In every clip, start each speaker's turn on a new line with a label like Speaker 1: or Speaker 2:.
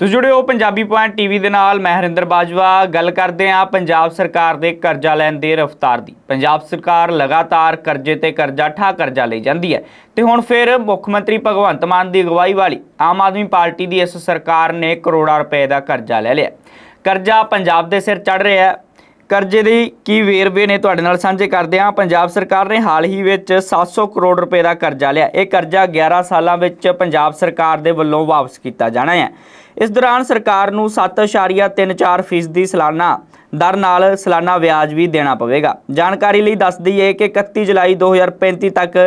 Speaker 1: ਤੁਸੀਂ ਜੁੜੇ ਹੋ ਪੰਜਾਬੀ ਪੁਆਇੰਟ ਟੀਵੀ ਦੇ ਨਾਲ, ਮੈਂ ਹਰਿੰਦਰ ਬਾਜਵਾ। ਗੱਲ ਕਰਦੇ ਹਾਂ ਪੰਜਾਬ ਸਰਕਾਰ ਦੇ ਕਰਜ਼ਾ ਲੈਣ ਦੇ, ਰਫ਼ਤਾਰ ਦੀ। ਪੰਜਾਬ ਸਰਕਾਰ ਲਗਾਤਾਰ ਕਰਜ਼ੇ ਤੇ ਕਰਜ਼ਾ ਠਾ ਕਰਜ਼ਾ ਲਈ ਜਾਂਦੀ ਹੈ। ਤੇ ਹੁਣ ਫਿਰ ਮੁੱਖ ਮੰਤਰੀ ਭਗਵੰਤ ਮਾਨ ਦੀ ਅਗਵਾਈ ਵਾਲੀ ਆਮ ਆਦਮੀ ਪਾਰਟੀ ਦੀ ਇਸ ਸਰਕਾਰ ਨੇ ਕਰੋੜਾਂ ਰੁਪਏ ਦਾ ਕਰਜ਼ਾ ਲੈ ਲਿਆ। ਕਰਜ਼ਾ ਪੰਜਾਬ ਦੇ ਸਿਰ ਚੜ ਰਿਹਾ ਹੈ। ਕਰਜ਼ੇ ਦੇ ਕੀ ਵੇਰਵੇ ਨੇ ਤੁਹਾਡੇ ਨਾਲ ਸਾਂਝੇ ਕਰਦੇ ਹਾਂ। ਪੰਜਾਬ ਸਰਕਾਰ ਨੇ ਹਾਲ ਹੀ ਵਿੱਚ 700 ਕਰੋੜ ਰੁਪਏ ਦਾ ਕਰਜ਼ਾ ਲਿਆ। ਇਹ ਕਰਜ਼ਾ 11 ਸਾਲਾਂ ਵਿੱਚ ਪੰਜਾਬ ਸਰਕਾਰ ਦੇ ਵੱਲੋਂ ਵਾਪਸ ਕੀਤਾ ਜਾਣਾ ਹੈ। ਇਸ ਦੌਰਾਨ ਸਰਕਾਰ ਨੂੰ 7.34% ਫੀਸਦੀ ਸਾਲਾਨਾ ਦਰ ਨਾਲ ਸਾਲਾਨਾ ਵਿਆਜ ਵੀ ਦੇਣਾ ਪਵੇਗਾ। ਜਾਣਕਾਰੀ ਲਈ ਦੱਸ ਦਈਏ ਕਿ 31 ਜੁਲਾਈ 2035 ਤੱਕ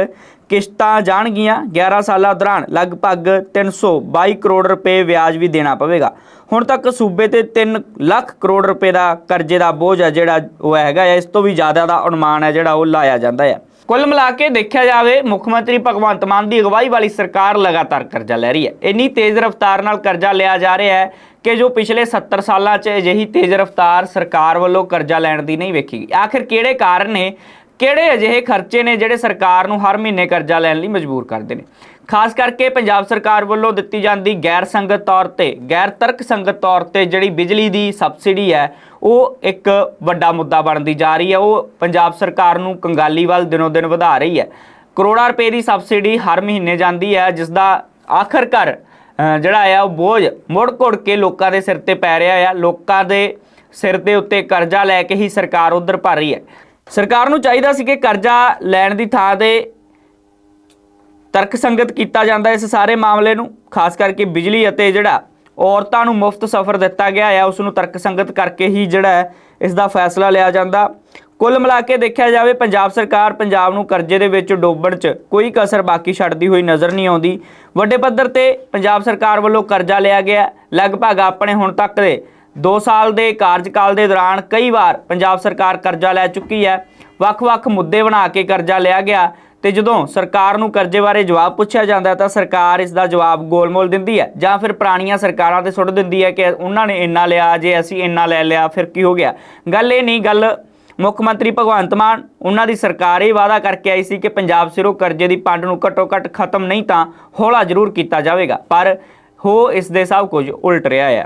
Speaker 1: ਕਿਸ਼ਤਾਂ ਜਾਣਗੀਆਂ। 11 ਸਾਲਾਂ ਦੌਰਾਨ ਲਗਭਗ 322 ਕਰੋੜ ਰੁਪਏ ਵਿਆਜ ਵੀ ਦੇਣਾ ਪਵੇਗਾ। ਹੁਣ ਤੱਕ ਸੂਬੇ ਤੇ 3 ਲੱਖ ਕਰੋੜ ਰੁਪਏ ਦਾ ਕਰਜ਼ੇ ਦਾ ਬੋਝ ਹੈ ਜਿਹੜਾ ਉਹ ਹੈਗਾ ਹੈ ਇਸ ਤੋਂ ਵੀ ਜ਼ਿਆਦਾ ਦਾ ਅਨੁਮਾਨ ਹੈ ਜਿਹੜਾ ਉਹ ਲਾਇਆ ਜਾਂਦਾ ਹੈ ਕੁੱਲ ਮਿਲਾ ਕੇ ਦੇਖਿਆ ਜਾਵੇ, ਮੁੱਖ ਮੰਤਰੀ ਭਗਵੰਤ ਮਾਨ ਦੀ ਅਗਵਾਈ ਵਾਲੀ ਸਰਕਾਰ ਲਗਾਤਾਰ ਕਰਜ਼ਾ ਲੈ ਰਹੀ ਹੈ। ਇੰਨੀ ਤੇਜ਼ ਰਫ਼ਤਾਰ ਨਾਲ ਕਰਜ਼ਾ ਲਿਆ ਜਾ ਰਿਹਾ ਹੈ ਕਿ ਜੋ ਪਿਛਲੇ 70 ਸਾਲਾਂ 'ਚ ਅਜਿਹੀ ਤੇਜ਼ ਰਫ਼ਤਾਰ ਸਰਕਾਰ ਵੱਲੋਂ ਕਰਜ਼ਾ ਲੈਣ ਦੀ ਨਹੀਂ ਵੇਖੀ ਗਈ। ਆਖਿਰ ਕਿਹੜੇ ਕਾਰਨ ਨੇ? ਕਿਹੜੇ ਅਜਿਹੇ ਖਰਚੇ ਨੇ ਜਿਹੜੇ ਸਰਕਾਰ ਨੂੰ ਹਰ ਮਹੀਨੇ ਕਰਜ਼ਾ ਲੈਣ ਲਈ ਮਜਬੂਰ ਕਰਦੇ ਨੇ? ਖਾਸ ਕਰਕੇ ਪੰਜਾਬ ਸਰਕਾਰ ਵੱਲੋਂ ਦਿੱਤੀ ਜਾਂਦੀ ਗੈਰ ਸੰਗਤ ਤੌਰ ਤੇ, ਗੈਰ ਤਰਕ ਸੰਗਤ ਤੌਰ ਤੇ ਜਿਹੜੀ ਬਿਜਲੀ ਦੀ ਸਬਸਿਡੀ ਹੈ, ਉਹ ਇੱਕ ਵੱਡਾ ਮੁੱਦਾ ਬਣਦੀ ਜਾ ਰਹੀ ਹੈ। ਉਹ ਪੰਜਾਬ ਸਰਕਾਰ ਨੂੰ ਕੰਗਾਲੀ ਵੱਲ ਦਿਨੋ ਦਿਨ ਵਧਾ ਰਹੀ ਹੈ। ਕਰੋੜਾਂ ਰੁਪਏ ਦੀ ਸਬਸਿਡੀ ਹਰ ਮਹੀਨੇ ਜਾਂਦੀ ਹੈ ਜਿਸ ਦਾ ਆਖਰਕਾਰ ਜਿਹੜਾ ਆ, ਉਹ ਬੋਝ ਮੁੜ ਘੁੜ ਕੇ ਲੋਕਾਂ ਦੇ ਸਿਰ ਤੇ ਪੈ ਰਿਹਾ ਆ। ਲੋਕਾਂ ਦੇ ਸਿਰ ਦੇ ਉੱਤੇ ਕਰਜ਼ਾ ਲੈ ਕੇ ਹੀ ਸਰਕਾਰ ਉਧਰ ਭਰ ਰਹੀ ਹੈ। ਸਰਕਾਰ ਨੂੰ ਚਾਹੀਦਾ ਸੀ ਕਿ ਕਰਜ਼ਾ ਲੈਣ ਦੀ ਥਾਂ ਤੇ ਤਰਕਸੰਗਤ ਕੀਤਾ ਜਾਂਦਾ ਇਸ ਸਾਰੇ ਮਾਮਲੇ ਨੂੰ, ਖਾਸ ਕਰਕੇ ਬਿਜਲੀ ਅਤੇ ਜਿਹੜਾ ਔਰਤਾਂ ਨੂੰ ਮੁਫਤ ਸਫ਼ਰ ਦਿੱਤਾ ਗਿਆ ਹੈ ਉਸ ਨੂੰ ਤਰਕਸੰਗਤ ਕਰਕੇ ਹੀ ਜਿਹੜਾ ਹੈ, ਇਸ ਦਾ ਫੈਸਲਾ ਲਿਆ ਜਾਂਦਾ। ਕੁੱਲ ਮਿਲਾ ਕੇ ਦੇਖਿਆ ਜਾਵੇ, ਪੰਜਾਬ ਸਰਕਾਰ ਪੰਜਾਬ ਨੂੰ ਕਰਜ਼ੇ ਦੇ ਵਿੱਚ ਡੋਬਣ 'ਚ ਕੋਈ ਕਸਰ ਬਾਕੀ ਛੱਡਦੀ ਹੋਈ ਨਜ਼ਰ ਨਹੀਂ ਆਉਂਦੀ। ਵੱਡੇ ਪੱਧਰ ਤੇ ਪੰਜਾਬ ਸਰਕਾਰ ਵੱਲੋਂ ਕਰਜ਼ਾ ਲਿਆ ਗਿਆ। ਲਗਭਗ ਆਪਣੇ ਹੁਣ ਤੱਕ ਦੇ 2 ਸਾਲ ਦੇ ਕਾਰਜਕਾਲ ਦੇ ਦੌਰਾਨ ਕਈ ਵਾਰ ਪੰਜਾਬ ਸਰਕਾਰ ਕਰਜ਼ਾ ਲੈ ਚੁੱਕੀ ਹੈ। ਵੱਖ-ਵੱਖ ਮੁੱਦੇ ਬਣਾ ਕੇ ਕਰਜ਼ਾ ਲਿਆ ਗਿਆ ਤੇ ਜਦੋਂ ਸਰਕਾਰ ਨੂੰ ਕਰਜ਼ੇ ਬਾਰੇ ਜਵਾਬ ਪੁੱਛਿਆ ਜਾਂਦਾ ਤਾਂ ਸਰਕਾਰ ਇਸ ਦਾ ਜਵਾਬ ਗੋਲਮੋਲ ਦਿੰਦੀ ਹੈ ਜਾਂ ਫਿਰ ਪੁਰਾਣੀਆਂ ਸਰਕਾਰਾਂ ਤੇ ਸੁੱਟ ਦਿੰਦੀ ਹੈ ਕਿ ਉਹਨਾਂ ਨੇ ਇੰਨਾ ਲਿਆ, ਜੇ ਅਸੀਂ ਇੰਨਾ ਲੈ ਲਿਆ, ਫਿਰ ਕੀ ਹੋ ਗਿਆ? ਗੱਲ ਇਹ ਨਹੀਂ, ਗੱਲ ਮੁੱਖ ਮੰਤਰੀ ਭਗਵੰਤ ਮਾਨ, ਉਹਨਾਂ ਦੀ ਸਰਕਾਰ ਇਹ ਵਾਅਦਾ ਕਰਕੇ ਆਈ ਸੀ ਕਿ ਪੰਜਾਬ ਸਿਰੋਂ ਕਰਜ਼ੇ ਦੀ ਪੰਡ ਨੂੰ ਘੱਟੋ ਘੱਟ ਖਤਮ ਨਹੀਂ ਤਾਂ ਹੌਲਾ ਜ਼ਰੂਰ ਕੀਤਾ ਜਾਵੇਗਾ। ਪਰ ਹੋ ਇਸ ਦੇ ਸਭ ਕੁਝ ਉਲਟ ਰਿਹਾ ਹੈ